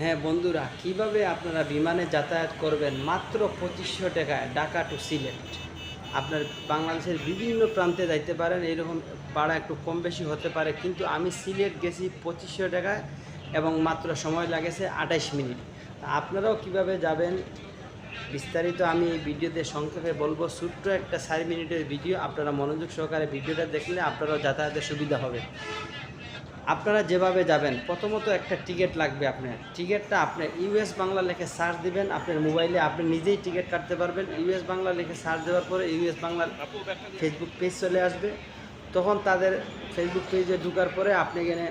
হ্যাঁ বন্ধুরা, কীভাবে আপনারা বিমানে যাতায়াত করবেন মাত্র পঁচিশশো টাকায় ঢাকা টু সিলেট? আপনার বাংলাদেশের বিভিন্ন প্রান্তে যাইতে পারেন এইরকম ভাড়া একটু কম বেশি হতে পারে, কিন্তু আমি সিলেট গেছি পঁচিশশো টাকায় এবং মাত্র সময় লাগেছে আঠাইশ মিনিট। আপনারাও কীভাবে যাবেন? বিস্তারিত আমি এই ভিডিওতে সংক্ষেপে বলব, ছোট্ট একটা চার মিনিটের ভিডিও, আপনারা মনোযোগ সহকারে ভিডিওটা দেখলে আপনারাও যাতায়াতের সুবিধা হবে। আপনারা যেভাবে যাবেন, প্রথমত একটা টিকিট লাগবে আপনার। টিকিটটা আপনি ইউএস বাংলা লিখে সার্চ দিবেন, আপনার মোবাইলে আপনি নিজেই টিকিট কাটতে পারবেন। ইউএস বাংলা লিখে সার্চ দেওয়ার পরে ইউএস বাংলার ফেসবুক পেজ চলে আসবে। তখন তাদের ফেসবুক পেজে ঢুকার পরে আপনি এখানে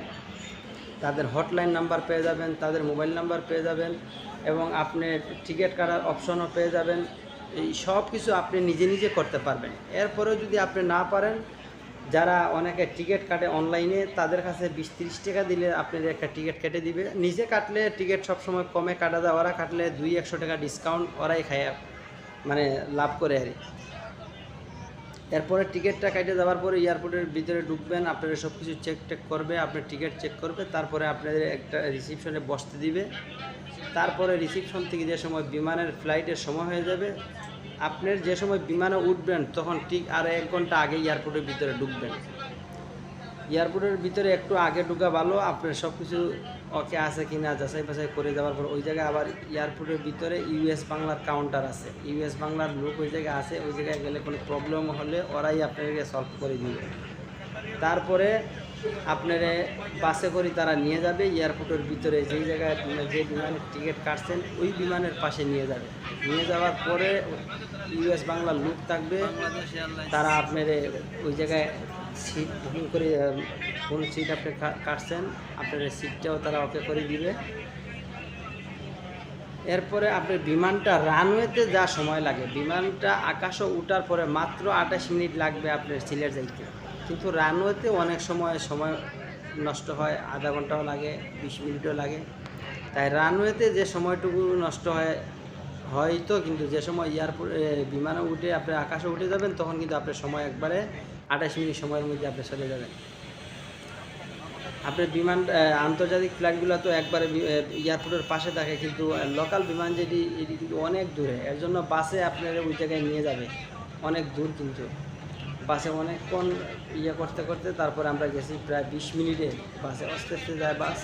তাদের হটলাইন নাম্বার পেয়ে যাবেন, তাদের মোবাইল নাম্বার পেয়ে যাবেন এবং আপনি টিকিট কাটার অপশনও পেয়ে যাবেন। এই সব কিছু আপনি নিজে নিজে করতে পারবেন। এরপরেও যদি আপনি না পারেন যারা অনেকে টিকিট কাটে অনলাইনে তাদের কাছে বিশ তিরিশ টাকা দিলে আপনাদের একটা টিকিট কেটে দিবে নিজে কাটলে টিকিট সবসময় কমে কাটা দেয় ওরা কাটলে দুই একশো টাকা ডিসকাউন্ট ওরাই খায় মানে লাভ করে আর। এরপরে টিকিটটা কাটে যাওয়ার পরে এয়ারপোর্টের ভিতরে ঢুকবেন, আপনারা সব কিছু চেক টেক করবে আপনার টিকিট চেক করবে, তারপরে আপনাদের একটা রিসিপশনে বসতে দিবে। তারপরে রিসিপশন থেকে যে সময় বিমানের ফ্লাইটের সময় হয়ে যাবে, আপনার যে সময় বিমানে উঠবেন, তখন ঠিক আর এক ঘণ্টা আগে এয়ারপোর্টের ভিতরে ঢুকবেন। এয়ারপোর্টের ভিতরে একটু আগে ঢুকা ভালো, আপনার সব কিছু ওকে আছে কি না যাচাই বাছাই করে যাওয়ার পর ওই জায়গায় আবার এয়ারপোর্টের ভিতরে ইউএস বাংলার কাউন্টার আছে। ইউএস বাংলার লোক ওই জায়গায় আছে, ওই জায়গায় গেলে কোনো প্রবলেম হলে ওরাই আপনাদেরকে সলভ করে দিবে। তারপরে আপনারে বাসে করে তারা নিয়ে যাবে, এয়ারপোর্টের ভিতরে যেই জায়গায় যে বিমানের টিকিট কাটছেন, ওই বিমানের পাশে নিয়ে যাবে। নিয়ে যাওয়ার পরে ইউএস বাংলার লোক থাকবে, তারা আপনার ওই জায়গায় সিট বুকিং করে, কোন সিট আপনি কাটছেন, আপনার সিটটাও তারা ওকে করে দিবে। এরপরে আপনার বিমানটা রানওয়েতে যা সময় লাগে, বিমানটা আকাশে উঠার পরে মাত্র আঠাশ মিনিট লাগবে আপনার সিলেট যাইতে। কিন্তু রানওয়েতে অনেক সময় সময় নষ্ট হয়, আধা ঘন্টাও লাগে, বিশ মিনিটও লাগে। তাই রানওয়েতে যে সময়টুকু নষ্ট হয়, হয়তো কিন্তু যে সময় এয়ারপোর্ট বিমানে উঠে আপনি আকাশে উঠে যাবেন, তখন কিন্তু আপনার সময় একবারে আঠাশ মিনিট সময়ের মধ্যে আপনি চলে যাবেন। আপনার বিমান আন্তর্জাতিক ফ্লাইটগুলো তো একবারে এয়ারপোর্টের পাশে থাকে, কিন্তু লোকাল বিমান যেটি, এটি কিন্তু অনেক দূরে। এর জন্য বাসে আপনার ওই জায়গায় নিয়ে যাবে অনেক দূর কিন্তু। বাসে অনেকক্ষণ ইয়ে করতে করতে তারপরে আমরা গেছি প্রায় বিশ মিনিটে বাসে, আস্তে আস্তে যায় বাস।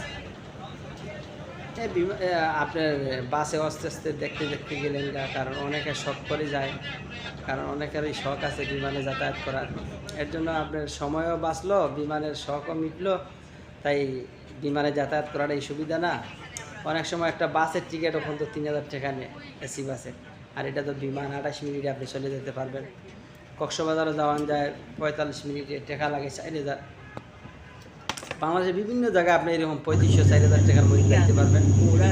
আপনার বাসে আস্তে আস্তে দেখতে দেখতে গেলেন গা, কারণ অনেকে শখ করে যায়, কারণ অনেকেরই শখ আছে বিমানে যাতায়াত করার। এর জন্য আপনার সময়ও বাঁচলো, বিমানের শখও মিটলো, তাই বিমানে যাতায়াত করার এই সুবিধা না। অনেক সময় একটা বাসের টিকিট ওখান তো তিন হাজার টাকা নেয়, এসি বাসে। আর এটা তো বিমান আঠাশ মিনিটে আপনি চলে যেতে পারবেন। কক্সবাজারও যাওয়ান যায়, পঁয়তাল্লিশ মিনিটে টাকা লাগে চার হাজার। বাংলাদেশের বিভিন্ন জায়গায় আপনি এরকম পঁয়ত্রিশশো, চার হাজার টাকার মধ্যে দেখতে পারবেন।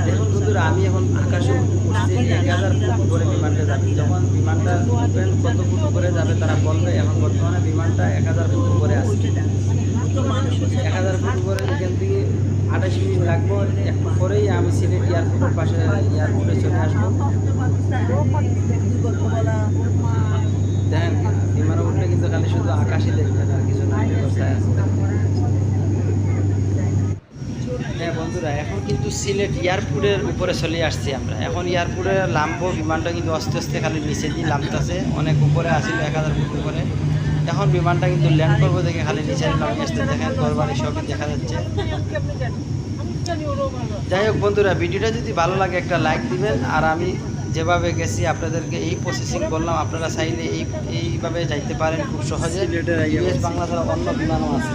দেখুন বন্ধুরা, আমি এখন আকাশে উঠছি এক হাজার ফুট উপরে বিমানটা যাবে। যখন বিমানটা কত ফুট উপরে যাবে তারা বলবে, এখন বর্তমানে বিমানটা এক হাজার ফুট উপরে আছে। এক হাজার ফুট উপরে এখান থেকে আঠাশ মিনিট লাগবো, একটু পরেই আমি সিলেট এয়ারপোর্টের পাশে এয়ারপোর্টে চলে আসব। দেখেন খালি শুধু আকাশই দেখবেন আর কিছু না ব্যবস্থায় আছে হ্যাঁ বন্ধুরা, এখন কিন্তু সিলেট এয়ারপোর্টের উপরে চলে আসছি আমরা। এখন এয়ারপোর্টে নামবো বিমানটা কিন্তু আস্তে আস্তে খালি নিচে দিয়ে নামতেছে অনেক উপরে আসিল, এক হাজার ফুট উপরে। এখন বিমানটা কিন্তু ল্যান্ড করব দেখে খালি নিচে নামে আসতে দেখেন, ঘরবাড়ি সবই দেখা যাচ্ছে। যাই হোক বন্ধুরা, ভিডিওটা যদি ভালো লাগে একটা লাইক দিবেন। আর আমি যেভাবে গেছি আপনাদেরকে এই প্রসেসিং বললাম আপনারা চাইলে এই এইভাবে যাইতে পারেন খুব সহজে। বাংলা ছাড়া অন্য বিমানও আছে।